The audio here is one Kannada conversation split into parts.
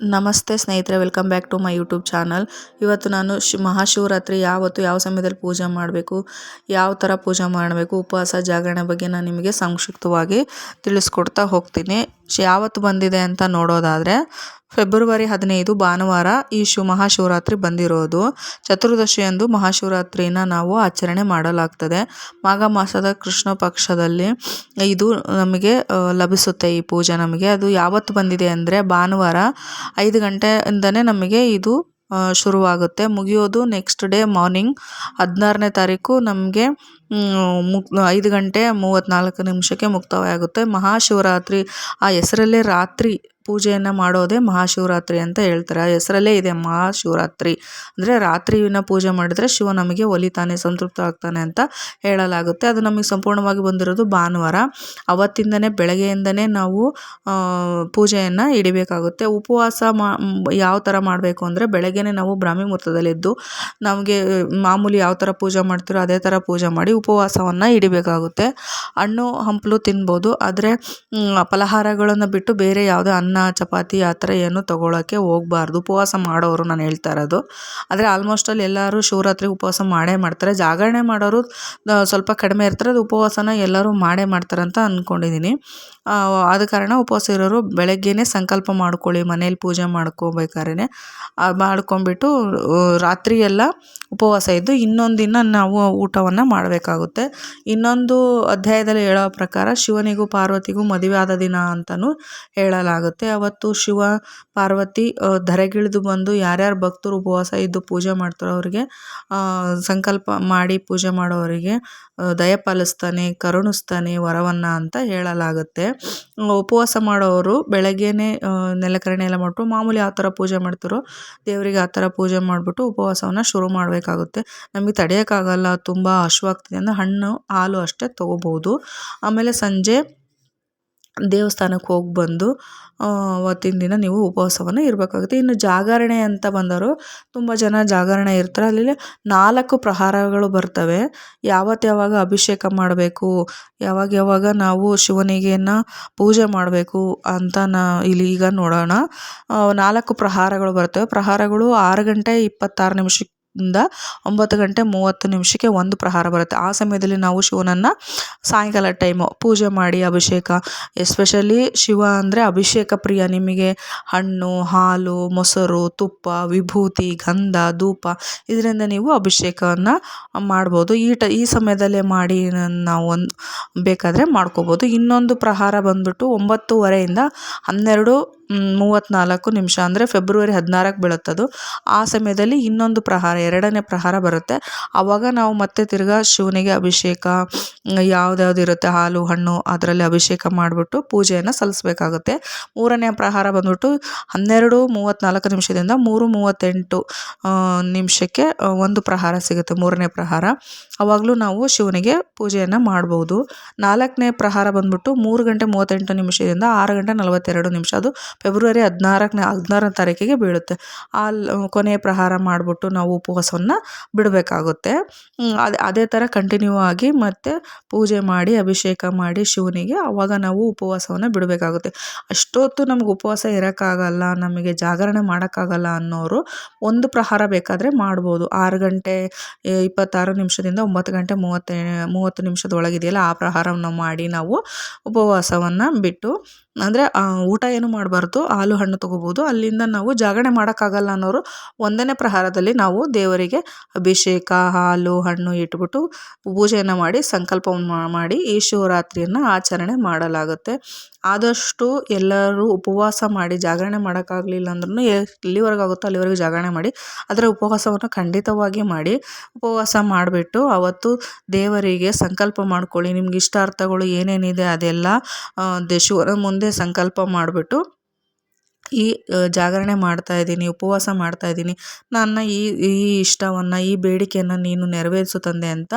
ನಮಸ್ತೆ ಸ್ನೇಹಿತರೆ, welcome back to my YouTube channel. ಇವತ್ತು ನಾನು ಶಿ, ಮಹಾಶಿವರಾತ್ರಿ ಯಾವತ್ತು, ಯಾವ ಸಮಯದಲ್ಲಿ ಪೂಜೆ ಮಾಡಬೇಕು, ಯಾವ ಥರ ಪೂಜೆ ಮಾಡಬೇಕು, ಉಪವಾಸ ಜಾಗರಣೆ ಬಗ್ಗೆ ನಾನು ನಿಮಗೆ ಸಂಕ್ಷಿಪ್ತವಾಗಿ ತಿಳಿಸ್ಕೊಡ್ತಾ ಹೋಗ್ತೀನಿ. ಯಾವತ್ತು ಬಂದಿದೆ ಅಂತ ನೋಡೋದಾದರೆ ಫೆಬ್ರವರಿ ಹದಿನೈದು ಭಾನುವಾರ ಈ ಶಿವ ಮಹಾಶಿವರಾತ್ರಿ ಬಂದಿರೋದು. ಚತುರ್ದಶಿಯಂದು ಮಹಾಶಿವರಾತ್ರಿನ ನಾವು ಆಚರಣೆ ಮಾಡಲಾಗ್ತದೆ. ಮಾಘ ಮಾಸದ ಕೃಷ್ಣ ಪಕ್ಷದಲ್ಲಿ ಇದು ನಮಗೆ ಲಭಿಸುತ್ತೆ ಈ ಪೂಜೆ ನಮಗೆ. ಅದು ಯಾವತ್ತು ಬಂದಿದೆ ಅಂದರೆ ಭಾನುವಾರ ಐದು ಗಂಟೆಯಿಂದನೇ ನಮಗೆ ಇದು ಶುರುವಾಗುತ್ತೆ. ಮುಗಿಯೋದು ನೆಕ್ಸ್ಟ್ ಡೇ ಮಾರ್ನಿಂಗ್ ಹದಿನಾರನೇ ತಾರೀಕು ನಮಗೆ ಮುಕ್ ಐದು ಗಂಟೆ ಮೂವತ್ತ್ನಾಲ್ಕು ನಿಮಿಷಕ್ಕೆ ಮುಕ್ತಾಯ ಆಗುತ್ತೆ ಮಹಾಶಿವರಾತ್ರಿ, ಆ ಹೆಸರಲ್ಲೇ ರಾತ್ರಿ. ಪೂಜೆಯನ್ನು ಮಾಡೋದೇ ಮಹಾಶಿವರಾತ್ರಿ ಅಂತ ಹೇಳ್ತಾರೆ. ಆ ಹೆಸರಲ್ಲೇ ಇದೆ ಮಹಾಶಿವರಾತ್ರಿ. ಅಂದರೆ ರಾತ್ರಿಯನ್ನು ಪೂಜೆ ಮಾಡಿದರೆ ಶಿವ ನಮಗೆ ಒಲಿತಾನೆ ಸಂತೃಪ್ತ ಆಗ್ತಾನೆ ಅಂತ ಹೇಳಲಾಗುತ್ತೆ. ಅದು ನಮಗೆ ಸಂಪೂರ್ಣವಾಗಿ ಬಂದಿರೋದು ಭಾನುವಾರ. ಅವತ್ತಿಂದನೇ ಬೆಳಗ್ಗೆಯಿಂದನೇ ನಾವು ಪೂಜೆಯನ್ನು ಇಡಬೇಕಾಗುತ್ತೆ. ಉಪವಾಸ ಮಾ, ಯಾವ ಥರ ಮಾಡಬೇಕು ಅಂದರೆ ಬೆಳಗ್ಗೆನೇ ನಾವು ಬ್ರಾಹ್ಮಿ ಮುಹೂರ್ತದಲ್ಲಿದ್ದು ನಮಗೆ ಮಾಮೂಲಿ ಯಾವ ಥರ ಪೂಜೆ ಮಾಡ್ತೀರೋ ಅದೇ ಥರ ಪೂಜೆ ಮಾಡಿ ಉಪವಾಸವನ್ನು ಇಡಬೇಕಾಗುತ್ತೆ. ಹಣ್ಣು, ಹಂಪಲು ತಿನ್ಬೋದು. ಆದರೆ ಫಲಹಾರಗಳನ್ನು ಬಿಟ್ಟು ಬೇರೆ ಯಾವುದೇ ಅನ್ನ ಅನ್ನ, ಚಪಾತಿ ಆ ಥರ ಏನು ತೊಗೊಳಕ್ಕೆ ಹೋಗ್ಬಾರ್ದು. ಉಪವಾಸ ಮಾಡೋರು ನಾನು ಹೇಳ್ತಾ ಇರೋದು. ಆದರೆ ಆಲ್ಮೋಸ್ಟ್ ಅಲ್ಲಿ ಎಲ್ಲರೂ ಶಿವರಾತ್ರಿ ಉಪವಾಸ ಮಾಡೇ ಮಾಡ್ತಾರೆ. ಜಾಗರಣೆ ಮಾಡೋರು ಸ್ವಲ್ಪ ಕಡಿಮೆ ಇರ್ತಾರೆ. ಅದು ಉಪವಾಸನ ಎಲ್ಲರೂ ಮಾಡೇ ಮಾಡ್ತಾರೆ ಅಂತ ಅಂದ್ಕೊಂಡಿದ್ದೀನಿ ಆದ ಕಾರಣ ಉಪವಾಸ ಇರೋರು ಬೆಳಗ್ಗೆನೇ ಸಂಕಲ್ಪ ಮಾಡ್ಕೊಳ್ಳಿ, ಮನೇಲಿ ಪೂಜೆ ಮಾಡ್ಕೋಬೇಕಾದ್ರೆ ಮಾಡ್ಕೊಂಬಿಟ್ಟು ರಾತ್ರಿ ಎಲ್ಲ ಉಪವಾಸ ಇದ್ದು ಇನ್ನೊಂದು ದಿನ ನಾವು ಊಟವನ್ನು ಮಾಡಬೇಕಾಗುತ್ತೆ. ಇನ್ನೊಂದು ಅಧ್ಯಾಯದಲ್ಲಿ ಹೇಳೋ ಪ್ರಕಾರ ಶಿವನಿಗೂ ಪಾರ್ವತಿಗೂ ಮದುವೆ ಆದ ದಿನ ಅಂತಲೂ ಹೇಳಲಾಗುತ್ತೆ. ಅವತ್ತು ಶಿವ, ಪಾರ್ವತಿ ಧರೆಗಿಳಿದು ಬಂದು ಯಾರ್ಯಾರು ಭಕ್ತರು ಉಪವಾಸ ಇದ್ದು ಪೂಜೆ ಮಾಡ್ತಾರೋ ಅವರಿಗೆ ಸಂಕಲ್ಪ ಮಾಡಿ ಪೂಜೆ ಮಾಡೋವರಿಗೆ ದಯಪಾಲಿಸ್ತಾನೆ ಕರುಣಿಸ್ತಾನೆ, ವರವನ್ನು ಅಂತ ಹೇಳಲಾಗುತ್ತೆ. ಉಪವಾಸ ಮಾಡೋರು ಬೆಳಗ್ಗೆನೇ ನೆಲಕರಣೆ ಎಲ್ಲ ಮಾಡಿಬಿಟ್ಟು ಮಾಮೂಲಿ ಯಾವ ಥರ ಪೂಜೆ ಮಾಡ್ತಾರೋ ದೇವರಿಗೆ ಆ ಥರ ಪೂಜೆ ಮಾಡಿಬಿಟ್ಟು ಉಪವಾಸವನ್ನು ಶುರು ಮಾಡಬೇಕಾಗುತ್ತೆ. ನಮಗೆ ತಡೆಯೋಕ್ಕಾಗಲ್ಲ, ತುಂಬ ಹಶ್ವಾಗ್ತಿದೆ ಅಂದರೆ ಹಣ್ಣು, ಹಾಲು ಅಷ್ಟೇ ತೊಗೋಬೋದು. ಆಮೇಲೆ ಸಂಜೆ ದೇವಸ್ಥಾನಕ್ಕೆ ಹೋಗಿ ಬಂದು ಅವತ್ತಿನ ದಿನ ನೀವು ಉಪವಾಸವನ್ನು ಇರಬೇಕಾಗುತ್ತೆ. ಇನ್ನು ಜಾಗರಣೆ ಅಂತ ಬಂದವರು ತುಂಬ ಜನ ಜಾಗರಣೆ ಇರ್ತಾರೆ. ಅಲ್ಲಿ ನಾಲ್ಕು ಪ್ರಹಾರಗಳು ಬರ್ತವೆ. ಯಾವತ್ತು ಯಾವಾಗ ಅಭಿಷೇಕ ಮಾಡಬೇಕು, ಯಾವಾಗ ಯಾವಾಗ ನಾವು ಶಿವನಿಗೆನ ಪೂಜೆ ಮಾಡಬೇಕು ಅಂತ ನಾ ಇಲ್ಲಿ ಈಗ ನೋಡೋಣ. ನಾಲ್ಕು ಪ್ರಹಾರಗಳು ಬರ್ತವೆ. ಪ್ರಹಾರಗಳು ಆರು ಗಂಟೆ ಇಪ್ಪತ್ತಾರು ನಿಮಿಷಕ್ಕೆ ಇಂದ ಒಂಬತ್ತು ಗಂಟೆ ಮೂವತ್ತು ನಿಮಿಷಕ್ಕೆ ಒಂದು ಪ್ರಹಾರ ಬರುತ್ತೆ. ಆ ಸಮಯದಲ್ಲಿ ನಾವು ಶಿವನನ್ನು ಸಾಯಂಕಾಲ ಟೈಮು ಪೂಜೆ ಮಾಡಿ ಅಭಿಷೇಕ ಎಸ್ಪೆಷಲಿ ಶಿವ ಅಂದರೆ ಅಭಿಷೇಕ ಪ್ರಿಯ. ನಿಮಗೆ ಹಣ್ಣು, ಹಾಲು, ಮೊಸರು, ತುಪ್ಪ, ವಿಭೂತಿ, ಗಂಧ, ಧೂಪ ಇದರಿಂದ ನೀವು ಅಭಿಷೇಕವನ್ನು ಮಾಡ್ಬೋದು. ಈ ಟ, ಈ ಸಮಯದಲ್ಲೇ ಮಾಡಿ ನಾವು ಒಂದು ಬೇಕಾದರೆ ಮಾಡ್ಕೋಬೋದು. ಇನ್ನೊಂದು ಪ್ರಹಾರ ಬಂದ್ಬಿಟ್ಟು ಒಂಬತ್ತುವರೆಯಿಂದ ಹನ್ನೆರಡು ಮೂವತ್ತ್ನಾಲ್ಕು ನಿಮಿಷ ಅಂದರೆ ಫೆಬ್ರವರಿ ಹದಿನಾರಕ್ಕೆ ಬೀಳುತ್ತದು. ಆ ಸಮಯದಲ್ಲಿ ಇನ್ನೊಂದು ಪ್ರಹಾರ ಎರಡನೇ ಪ್ರಹಾರ ಬರುತ್ತೆ. ಆವಾಗ ನಾವು ಮತ್ತೆ ತಿರ್ಗಾ ಶಿವನಿಗೆ ಅಭಿಷೇಕ ಯಾವ್ದ್ಯಾವ್ದು ಇರುತ್ತೆ? ಹಾಲು, ಹಣ್ಣು ಅದರಲ್ಲಿ ಅಭಿಷೇಕ ಮಾಡಿಬಿಟ್ಟು ಪೂಜೆಯನ್ನು ಸಲ್ಲಿಸ್ಬೇಕಾಗುತ್ತೆ. ಮೂರನೇ ಪ್ರಹಾರ ಬಂದ್ಬಿಟ್ಟು ಹನ್ನೆರಡು ಮೂವತ್ತ್ನಾಲ್ಕು ನಿಮಿಷದಿಂದ ಮೂರು ಮೂವತ್ತೆಂಟು ನಿಮಿಷಕ್ಕೆ ಒಂದು ಪ್ರಹಾರ ಸಿಗುತ್ತೆ ಮೂರನೇ ಪ್ರಹಾರ. ಅವಾಗಲೂ ನಾವು ಶಿವನಿಗೆ ಪೂಜೆಯನ್ನು ಮಾಡ್ಬೋದು. ನಾಲ್ಕನೇ ಪ್ರಹಾರ ಬಂದ್ಬಿಟ್ಟು ಮೂರು ಗಂಟೆ ಮೂವತ್ತೆಂಟು ನಿಮಿಷದಿಂದ ಆರು ಗಂಟೆ ನಲವತ್ತೆರಡು ನಿಮಿಷ. ಅದು ಫೆಬ್ರವರಿ ಹದಿನಾರನೇ ಹದಿನಾರನೇ ತಾರೀಕಿಗೆ ಬೀಳುತ್ತೆ. ಆ ಕೊನೆಯ ಪ್ರಹಾರ ಮಾಡಿಬಿಟ್ಟು ನಾವು ಉಪವಾಸವನ್ನು ಬಿಡಬೇಕಾಗುತ್ತೆ. ಅದೇ ಅದೇ ಥರ ಕಂಟಿನ್ಯೂ ಆಗಿ ಮತ್ತು ಪೂಜೆ ಮಾಡಿ, ಅಭಿಷೇಕ ಮಾಡಿ ಶಿವನಿಗೆ ಆವಾಗ ನಾವು ಉಪವಾಸವನ್ನು ಬಿಡಬೇಕಾಗುತ್ತೆ. ಅಷ್ಟೊತ್ತು ನಮ್ಗೆ ಉಪವಾಸ ಇರೋಕ್ಕಾಗಲ್ಲ, ನಮಗೆ ಜಾಗರಣೆ ಮಾಡೋಕ್ಕಾಗಲ್ಲ ಅನ್ನೋರು ಒಂದು ಪ್ರಹಾರ ಬೇಕಾದರೆ ಮಾಡ್ಬೋದು. ಆರು ಗಂಟೆ ಇಪ್ಪತ್ತಾರು ನಿಮಿಷದಿಂದ ಒಂಬತ್ತು ಗಂಟೆ ಮೂವತ್ತೇ, ಮೂವತ್ತು ನಿಮಿಷದೊಳಗಿದೆಯಲ್ಲ ಆ ಪ್ರಹಾರವನ್ನು ಮಾಡಿ ನಾವು ಉಪವಾಸವನ್ನು ಬಿಟ್ಟು ಅಂದರೆ ಊಟ ಏನು ಮಾಡಬಾರ್ದು? ಹಾಲು ಹಣ್ಣು ತೊಗೋಬೋದು. ಅಲ್ಲಿಂದ ನಾವು ಜಾಗರಣೆ ಮಾಡೋಕ್ಕಾಗಲ್ಲ ಅನ್ನೋರು ಒಂದನೇ ಪ್ರಹಾರದಲ್ಲಿ ನಾವು ದೇವರಿಗೆ ಅಭಿಷೇಕ, ಹಾಲು, ಹಣ್ಣು ಇಟ್ಬಿಟ್ಟು ಪೂಜೆಯನ್ನು ಮಾಡಿ, ಸಂಕಲ್ಪವನ್ನು ಮಾಡಿ ಈ ಶಿವರಾತ್ರಿಯನ್ನು ಆಚರಣೆ ಮಾಡಲಾಗುತ್ತೆ. ಆದಷ್ಟು ಎಲ್ಲರೂ ಉಪವಾಸ ಮಾಡಿ ಜಾಗರಣೆ ಮಾಡೋಕ್ಕಾಗಲಿಲ್ಲ ಅಂದ್ರೂ ಎಲ್ಲಿವರೆಗೂ ಆಗುತ್ತೋ ಅಲ್ಲಿವರೆಗೂ ಜಾಗರಣೆ ಮಾಡಿ, ಅದರ ಉಪವಾಸವನ್ನು ಖಂಡಿತವಾಗಿ ಮಾಡಿ, ಉಪವಾಸ ಮಾಡಿಬಿಟ್ಟು ಅವತ್ತು ದೇವರಿಗೆ ಸಂಕಲ್ಪ ಮಾಡ್ಕೊಳ್ಳಿ. ನಿಮ್ಗೆ ಇಷ್ಟಾರ್ಥಗಳು ಏನೇನಿದೆ ಅದೆಲ್ಲ ಶಿವನ ಮುಂದೆ ಸಂಕಲ್ಪ ಮಾಡಿಬಿಟ್ಟು ಈ ಜಾಗರಣೆ ಮಾಡ್ತಾ ಇದ್ದೀನಿ, ಉಪವಾಸ ಮಾಡ್ತಾ ಇದ್ದೀನಿ. ನನ್ನ ಈ ಈ ಇಷ್ಟವನ್ನು, ಈ ಬೇಡಿಕೆಯನ್ನು ನೀನು ನೆರವೇರಿಸು ತಂದೆ ಅಂತ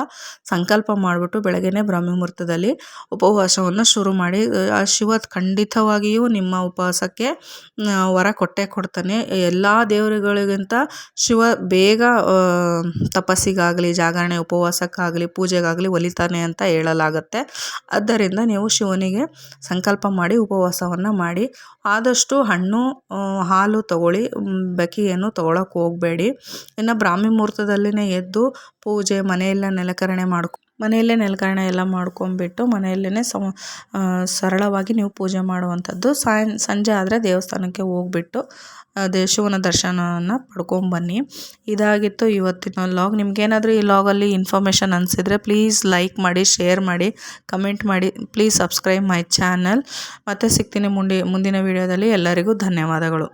ಸಂಕಲ್ಪ ಮಾಡಿಬಿಟ್ಟು ಬೆಳಗ್ಗೆನೇ ಬ್ರಹ್ಮ ಮುಹೂರ್ತದಲ್ಲಿ ಉಪವಾಸವನ್ನು ಶುರು ಮಾಡಿ, ಆ ಶಿವ ಖಂಡಿತವಾಗಿಯೂ ನಿಮ್ಮ ಉಪವಾಸಕ್ಕೆ ವರ ಕೊಟ್ಟೆ ಕೊಡ್ತಾನೆ. ಎಲ್ಲ ದೇವರುಗಳಿಗಿಂತ ಶಿವ ಬೇಗ ತಪಸ್ಸಿಗಾಗಲಿ, ಜಾಗರಣೆ ಉಪವಾಸಕ್ಕಾಗಲಿ, ಪೂಜೆಗಾಗಲಿ ಒಲಿತಾನೆ ಅಂತ ಹೇಳಲಾಗುತ್ತೆ. ಆದ್ದರಿಂದ ನೀವು ಶಿವನಿಗೆ ಸಂಕಲ್ಪ ಮಾಡಿ, ಉಪವಾಸವನ್ನು ಮಾಡಿ. ಆದಷ್ಟು ಹಣ್ಣು ಹಾಲು ತಗೊಳ್ಳಿ. ಬೆಕ್ಕಿ ಏನು ಹೋಗಬೇಡಿ. ಇನ್ನು ಬ್ರಾಹ್ಮಿ ಮುಹೂರ್ತದಲ್ಲಿನೇ ಎದ್ದು ಪೂಜೆ ಮನೆಯೆಲ್ಲ ನೆಲಕರಣೆ ಮಾಡ್ಕೊ ಮನೆಯಲ್ಲೇ ನೆಲಕರಣೆ ಎಲ್ಲ ಮಾಡ್ಕೊಂಬಿಟ್ಟು ಮನೆಯಲ್ಲೇ ಸಮ ಸರಳವಾಗಿ ನೀವು ಪೂಜೆ ಮಾಡುವಂಥದ್ದು. ಸಾಯಂ, ಸಂಜೆ ಆದರೆ ದೇವಸ್ಥಾನಕ್ಕೆ ಹೋಗ್ಬಿಟ್ಟು ಅದೇ ಶಿವನ ದರ್ಶನವನ್ನು ಪಡ್ಕೊಂಬನ್ನಿ ಇದಾಗಿತ್ತು ಇವತ್ತಿನ ಲಾಗ್. ನಿಮಗೇನಾದರೂ ಈ ಲಾಗಲ್ಲಿ ಇನ್ಫಾರ್ಮೇಷನ್ ಅನಿಸಿದರೆ ಪ್ಲೀಸ್ ಲೈಕ್ ಮಾಡಿ, ಶೇರ್ ಮಾಡಿ, ಕಮೆಂಟ್ ಮಾಡಿ, ಪ್ಲೀಸ್ ಸಬ್ಸ್ಕ್ರೈಬ್ ಮೈ ಚಾನಲ್. ಮತ್ತೆ ಸಿಗ್ತೀನಿ ಮುಂಡಿ, ಮುಂದಿನ ವಿಡಿಯೋದಲ್ಲಿ. ಎಲ್ಲರಿಗೂ ಧನ್ಯವಾದಗಳು.